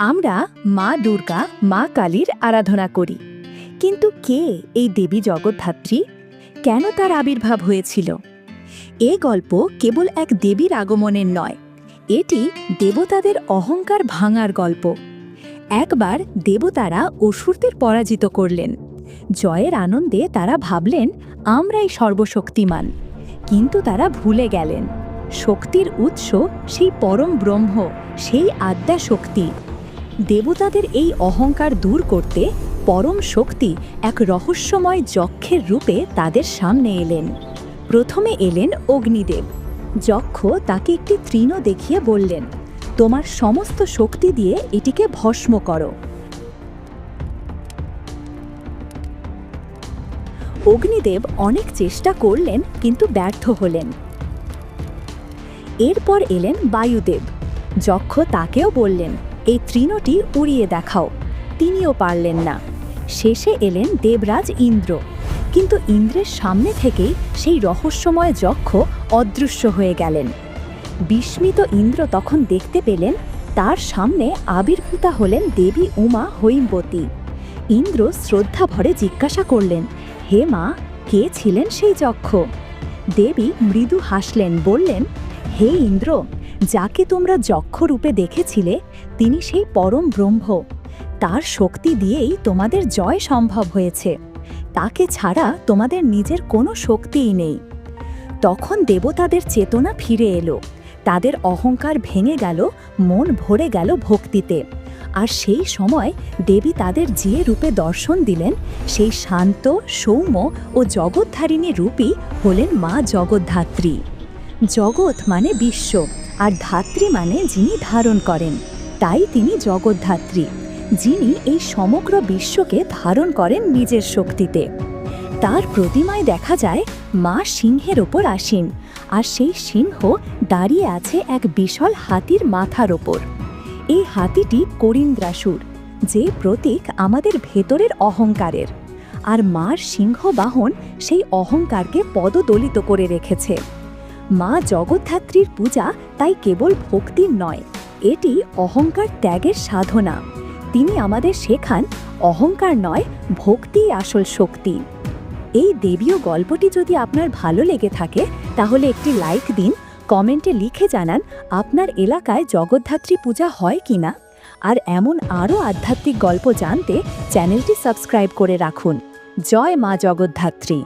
আমরা মা দুর্গা, মা কালীর আরাধনা করি। কিন্তু কে এই দেবী জগদ্ধাত্রী? কেন তার আবির্ভাব হয়েছিল? এ গল্প কেবল এক দেবীর আগমনের নয়, এটি দেবতাদের অহংকার ভাঙার গল্প। একবার দেবতারা অসুরদের পরাজিত করলেন। জয়ের আনন্দে তারা ভাবলেন, আমরাই সর্বশক্তিমান। কিন্তু তারা ভুলে গেলেন। শক্তির উৎস সেই পরম ব্রহ্ম, সেই আদ্যা শক্তি। দেবতাদের এই অহংকার দূর করতে পরম শক্তি এক রহস্যময় যক্ষের রূপে তাদের সামনে এলেন। প্রথমে এলেন অগ্নিদেব। যক্ষ তাকে একটি তৃণ দেখিয়ে বললেন, তোমার সমস্ত শক্তি দিয়ে এটিকে ভস্ম করো। অগ্নিদেব অনেক চেষ্টা করলেন, কিন্তু ব্যর্থ হলেন। এরপর এলেন বায়ুদেব। যক্ষ তাকেও বললেন এই তৃণটি উড়িয়ে দেখাও। তিনিও পারলেন না। শেষে এলেন দেবরাজ ইন্দ্র। কিন্তু ইন্দ্রের সামনে থেকেই সেই রহস্যময় যক্ষ অদৃশ্য হয়ে গেলেন। বিস্মিত ইন্দ্র তখন দেখতে পেলেন, তার সামনে আবির্ভূতা হলেন দেবী উমা হৈমবতী। ইন্দ্র শ্রদ্ধা ভরে জিজ্ঞাসা করলেন, হে মা, কে ছিলেন সেই যক্ষ? দেবী মৃদু হাসলেন, বললেন, হে ইন্দ্র যাকে তোমরা যক্ষ রূপে দেখেছিলে, তিনি সেই পরম ব্রহ্ম। তার শক্তি দিয়েই তোমাদের জয় সম্ভব হয়েছে। তাকে ছাড়া তোমাদের নিজের কোনো শক্তিই নেই। তখন দেবতাদের চেতনা ফিরে এলো। তাদের অহংকার ভেঙে গেল, মন ভরে গেল ভক্তিতে। আর সেই সময় দেবী তাদের যে রূপে দর্শন দিলেন, সেই শান্ত, সৌম্য ও জগৎধারিণী রূপই হলেন মা জগদ্ধাত্রী। জগৎ মানে বিশ্ব। আর ধাত্রী মানে যিনি ধারণ করেন, তাই তিনি জগদ্ধাত্রী, যিনি এই সমগ্র বিশ্বকে ধারণ করেন নিজের শক্তিতে। তার প্রতিমায় দেখা যায়, মা সিংহের ওপর আসীন, আর সেই সিংহ দাঁড়িয়ে আছে এক বিশাল হাতির মাথার ওপর। এই হাতিটি করিন্দ্রাসুর, যে প্রতীক আমাদের ভেতরের অহংকারের, আর মার সিংহ বাহন সেই অহংকারকে পদদলিত করে রেখেছে। মা জগদ্ধাত্রীর পূজা তাই কেবল ভক্তির নয়, এটি অহংকার ত্যাগের সাধনা। তিনি আমাদের শেখান, অহংকার নয়, ভক্তিই আসল শক্তি। এই দেবীয় গল্পটি যদি আপনার ভালো লেগে থাকে, তাহলে একটি লাইক দিন, কমেন্টে লিখে জানান আপনার এলাকায় জগদ্ধাত্রী পূজা হয় কিনা। আর এমন আরও আধ্যাত্মিক গল্প জানতে চ্যানেলটি সাবস্ক্রাইব করে রাখুন। জয় মা জগদ্ধাত্রী।